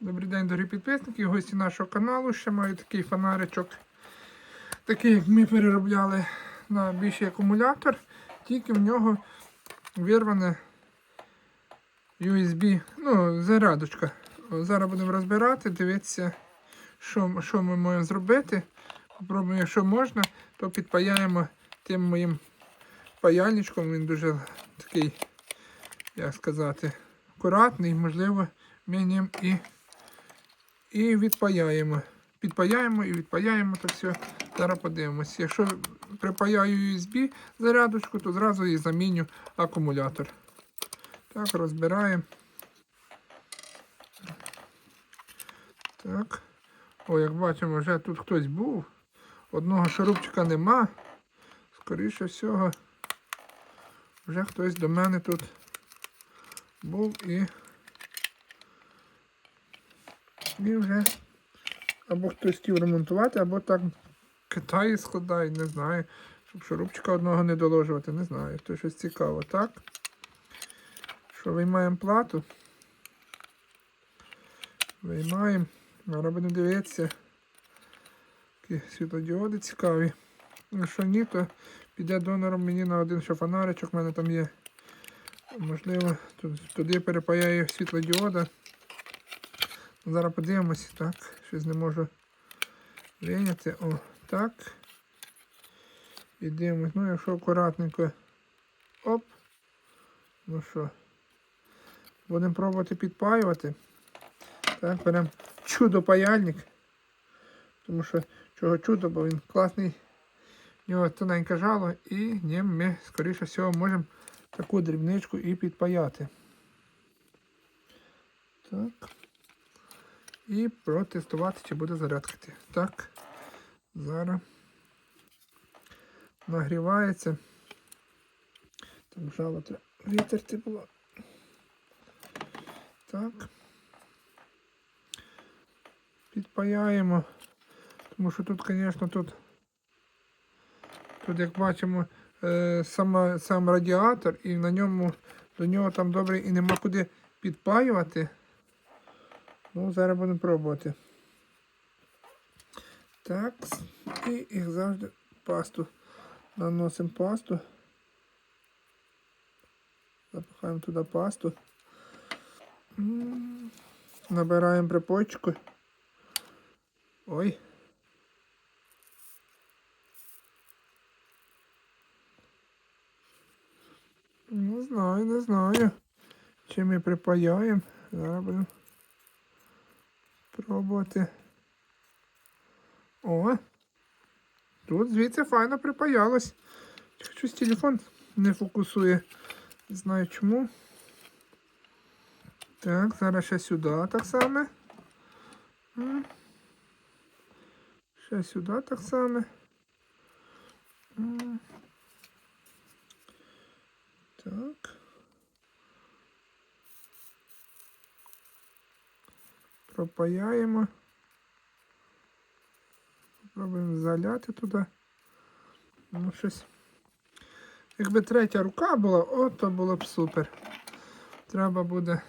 Добрий день, дорогі підписники, гості нашого каналу. Ще маю такий фонаричок, такий, як ми переробляли на більший акумулятор, тільки в нього вирване USB, ну, зарядочка. Зараз будемо розбирати, дивитися, що, що ми можемо зробити. Попробуємо, якщо можна, то підпаяємо тим моїм паяльничком. Він дуже такий, як сказати, акуратний, можливо, ми ним і, і відпаяємо. Підпаяємо і відпаяємо то все. Зараз подивимось. Якщо припаяю USB зарядочку, то зразу і заміню акумулятор. Так, розбираємо. Так. О, як бачимо, вже тут хтось був. Одного шурупчика нема. Скоріше всього, вже хтось до мене тут був і. І вже або хтось хотів ремонтувати, або так Китаї складають, не знаю. Щоб шурупчика одного не доложувати, не знаю. То щось цікаво, так? Що виймаємо плату. Виймаємо. Зараз будемо дивитися. Такі світлодіоди цікаві. Якщо ні, то піде донором мені на один ще фонаричок. У мене там є. Можливо, туди перепаяю світлодіода. Зараз подивимося, так. Щось не можу вийняти. О, так. І дивимось. Ну, якщо акуратненько. Оп. Ну що. Будемо пробувати підпаювати. Так, беремо чудо-паяльник. Тому що чого чудо, бо він класний. У нього тоненьке жало і ним ми, скоріше всього, можемо таку дрібничку і підпаяти. Так. І протестувати, чи буде зарядкати. Так. Зараз нагрівається. Там жало треба витерти було. Так. Підпаяємо. Тому що тут, звісно, тут, тут як бачимо, е, сама, сам радіатор і на ньому до нього там добре і нема куди підпаювати. Ну, зараз будемо пробувати. Так. І як завжди пасту. Наносимо пасту. Запихаємо туди пасту. Набираємо припойчику. Ой. Не знаю, не знаю. Чи ми припаяємо. Зараз будемо пробувати. О! Тут звідси файно припаялось. Щось телефон не фокусує. Не знаю чому. Так, зараз ще сюди так само. Ще сюди так само. Так. Пропаяємо. Попробуємо заляти туди. Ну, щось. Якби третя рука була, о, то було б супер. Треба буде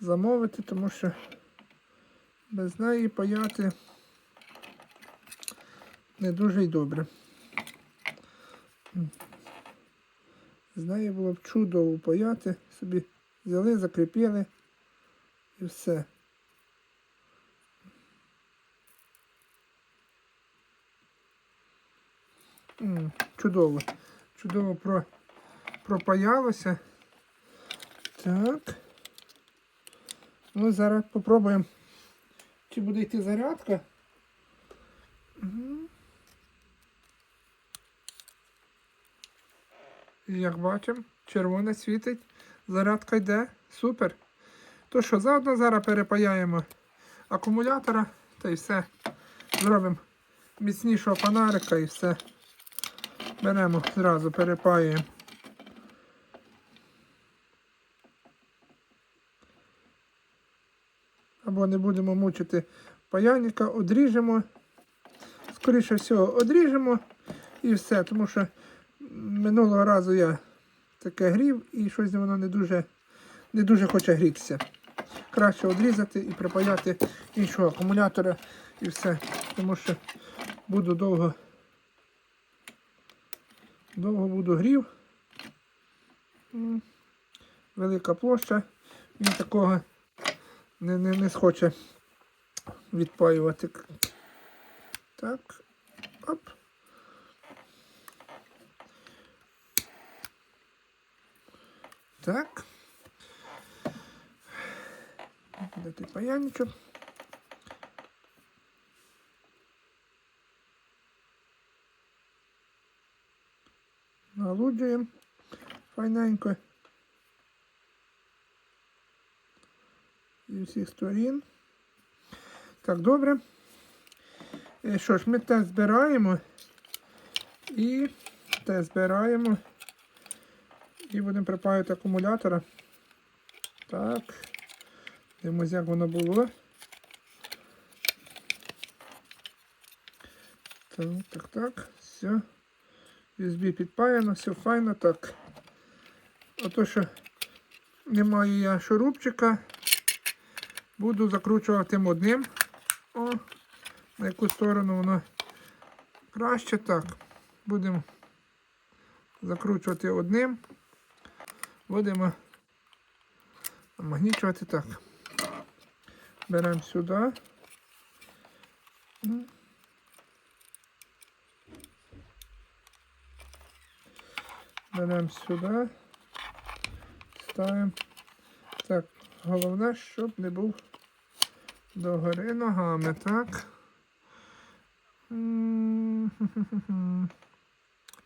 замовити, тому що без неї паяти не дуже й добре. З неї було б чудово паяти. Собі взяли, закріпили і все. Чудово. Чудово про, пропаялося. Так. Ну, зараз попробуємо, чи буде йти зарядка. Як бачимо, червоне світить, зарядка йде. Супер. То що, заодно зараз перепаяємо акумулятора та й все. Зробимо міцнішого фонарика і все. Беремо зразу, перепаюємо. Або не будемо мучити паяльника, одріжемо. Скоріше всього, одріжемо і все. Тому що минулого разу я таке грів і щось воно не дуже, не дуже хоче грітися. краще відрізати і припаяти іншого акумулятора і все. Тому що буду довго, довго буду грів. Велика площа. Він такого не, не, не схоче відпаювати. Так. Оп. Так. Де ти паяничок? Налуджуємо файненько. І всіх сторін. Так, добре. Е, Що ж, ми те збираємо і те збираємо. І будемо припаювати акумулятора. Так. Дивимось, як воно було. Так, так, так. Все. USB підпаяно, все файно. Так. Ото що немає я шурупчика. Буду закручувати одним. О, на яку сторону воно краще. Так. Будемо закручувати одним. Будемо намагнічувати так. Беремо сюди. Беремо сюди. Ставимо. Так, головне, щоб не був догори ногами, так.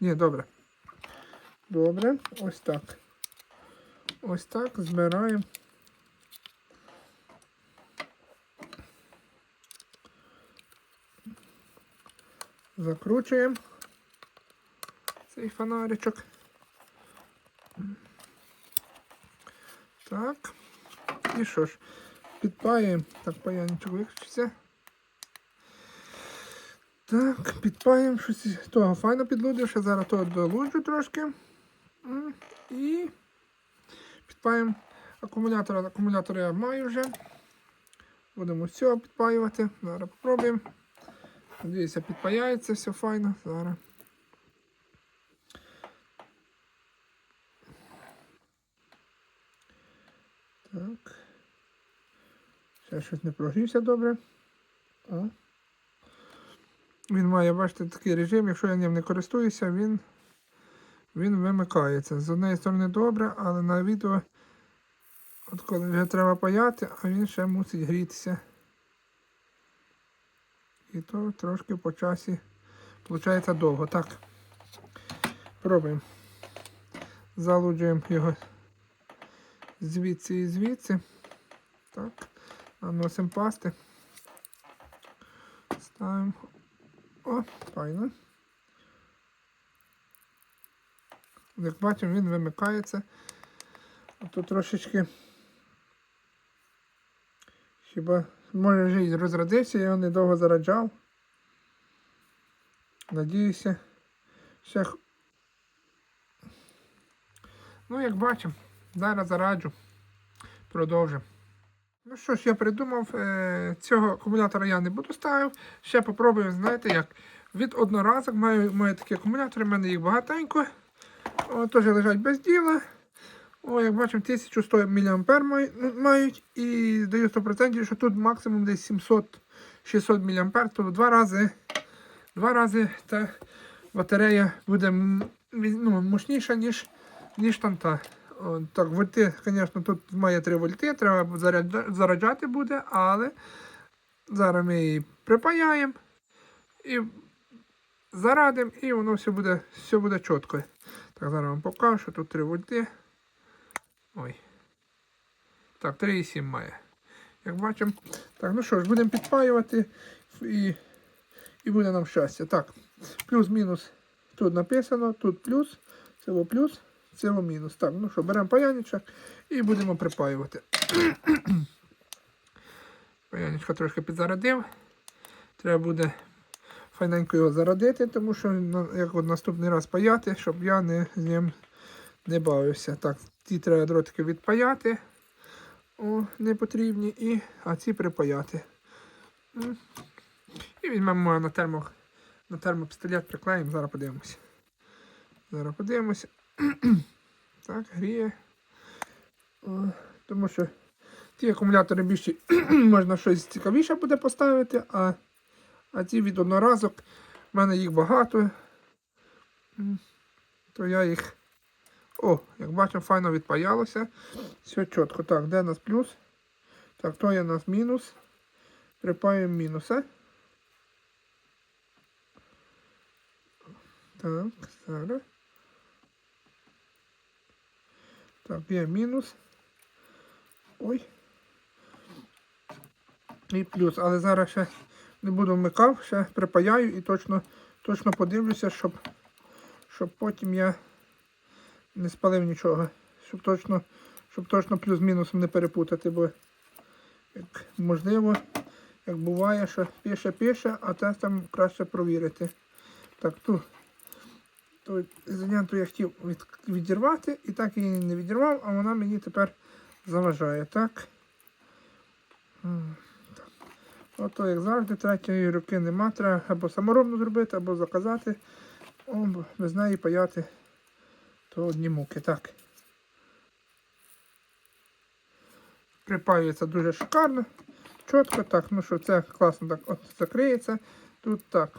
Ні, добре. Добре, ось так. Ось так збираємо. Закручуємо цей фонаричок. Так. І що ж, підпаємо. Так, паяничок виключиться. Так, підпаємо щось. Того файно підлудив, ще зараз того долуджу трошки. І підпаємо акумулятор. Акумулятор я маю вже. Будемо цього підпаювати. Зараз попробуємо. Надіюся, підпаяється все файно. Зараз. Так. Ще щось не прогрівся добре. О. Він має, бачите, такий режим, якщо я ним не користуюся, він, він вимикається. З однієї сторони добре, але на відео, от коли вже треба паяти, а він ще мусить грітися. І то трошки по часі виходить довго. Так. Пробуємо. Залуджуємо його звідси і звідси. Так. Наносимо пасти. Ставимо. О, файно. Як бачимо, він вимикається. А тут трошечки хіба може вже і розрядився, я його недовго зараджав. Надіюся, ще. Ну, як бачимо, зараз зараджу. Продовжимо. Ну що ж, я придумав, е, цього акумулятора я не буду ставив. Ще попробую, знаєте як. Від одноразок маю, маю такі акумулятори, в мене їх багатенько. О, теж лежать без діла. О, як бачимо, 1100 мА ну, мають і даю 100%, що тут максимум десь 700-600 мА, тобто два рази, два рази та батарея буде ну, мощніша, ніж, ніж там та. Так, вольти, звісно, тут має 3 вольти, треба заряджа- заряджати буде, але зараз ми її припаяємо і зарадимо, і воно все буде, все буде чітко. Так, зараз вам покажу, що тут 3 вольти. Ой. Так, 3,7 має. Як бачимо. Так, ну що ж, будемо підпаювати і, і буде нам щастя. Так, плюс-мінус тут написано, тут плюс, це плюс, це мінус. Так, ну що, беремо паяничок і будемо припаювати. Паяничка трошки підзарадив. Треба буде файненько його зарадити, тому що як от наступний раз паяти, щоб я не, з ним не бавився. Так, ті треба дротики відпаяти. О, не потрібні. І, а ці припаяти. І візьмемо на термо, на термопістолет, приклеїмо, зараз подивимося. Зараз подивимося. так, гріє. Тому що ті акумулятори більші можна щось цікавіше буде поставити, а, а ці від одноразок, в мене їх багато. То я їх. О, як бачимо, файно відпаялося. Все чітко. Так, де у нас плюс? Так, то є у нас мінус. Припаємо мінуси. Так, зараз. Так, є мінус. Ой. І плюс. Але зараз ще не буду вмикав, ще припаяю і точно, точно подивлюся, щоб, щоб потім я не спалив нічого. Щоб точно, щоб точно плюс-мінусом не перепутати, бо як можливо, як буває, що пише пише, а тестом краще провірити. Так, ту, ту ізоленту я хотів від, відірвати, і так її не відірвав, а вона мені тепер заважає. Так. Ото, як завжди, третьої руки нема. Треба або саморобно зробити, або заказати. О, бо без неї паяти то одні муки. Так. Припаюється дуже шикарно. Чітко так, ну що це класно так от закриється. Тут так.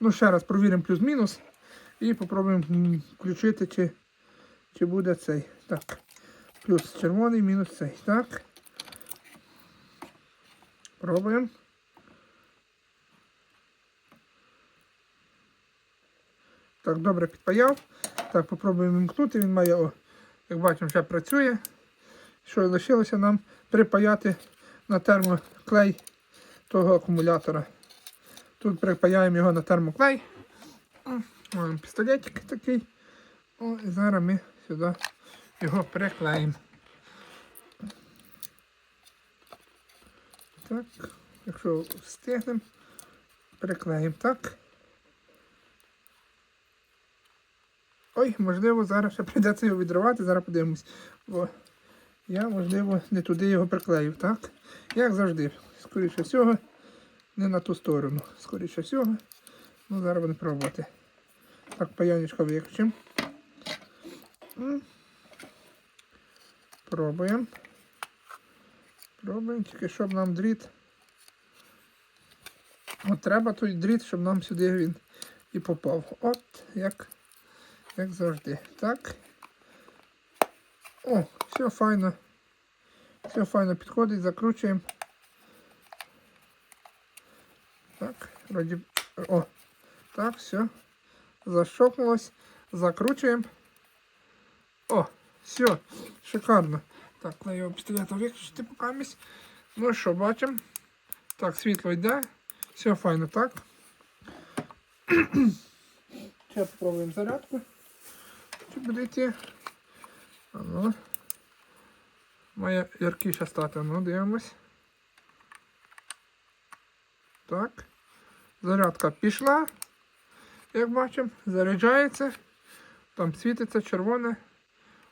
Ну, ще раз провіримо плюс-мінус. І попробуємо включити, чи, чи буде цей. Так. Плюс червоний, мінус цей. Так. Пробуємо. Так, добре підпаяв. Так, попробуємо вимкнути. Він має, о, як бачимо, ще працює. Що лишилося нам припаяти на термоклей того акумулятора. Тут припаяємо його на термоклей. Маємо пістолетик такий. О, і зараз ми сюди його приклеїмо. Так, якщо встигнемо, приклеїмо так. Ой, можливо, зараз ще прийдеться його відривати, зараз подивимось. Бо я, можливо, не туди його приклеїв, так? Як завжди. Скоріше всього, не на ту сторону. Скоріше всього. Ну, зараз будемо пробувати. Так, паянечко виключимо. Пробуємо. Пробуємо, тільки щоб нам дріт. От треба той дріт, щоб нам сюди він і попав. От як, як завжди. Так. О, все файно. Все файно підходить, закручуємо. Так, вроді. О, так, все. Защокнулось. Закручуємо. О, все, шикарно. Так, клею пістолета виключити покамість. Ну що, бачимо. Так, світло йде. Все файно, так. Ще спробуємо зарядку. Чи буде йти? А ну. Має яркіше стати. Ну, дивимось. Так. Зарядка пішла. Як бачимо, заряджається. Там світиться червоне.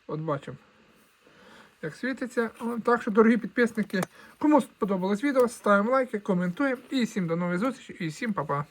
От бачимо. Як світиться. Так що, дорогі підписники, кому сподобалось відео, ставимо лайки, коментуємо. І всім до нових зустрічей і всім па-па.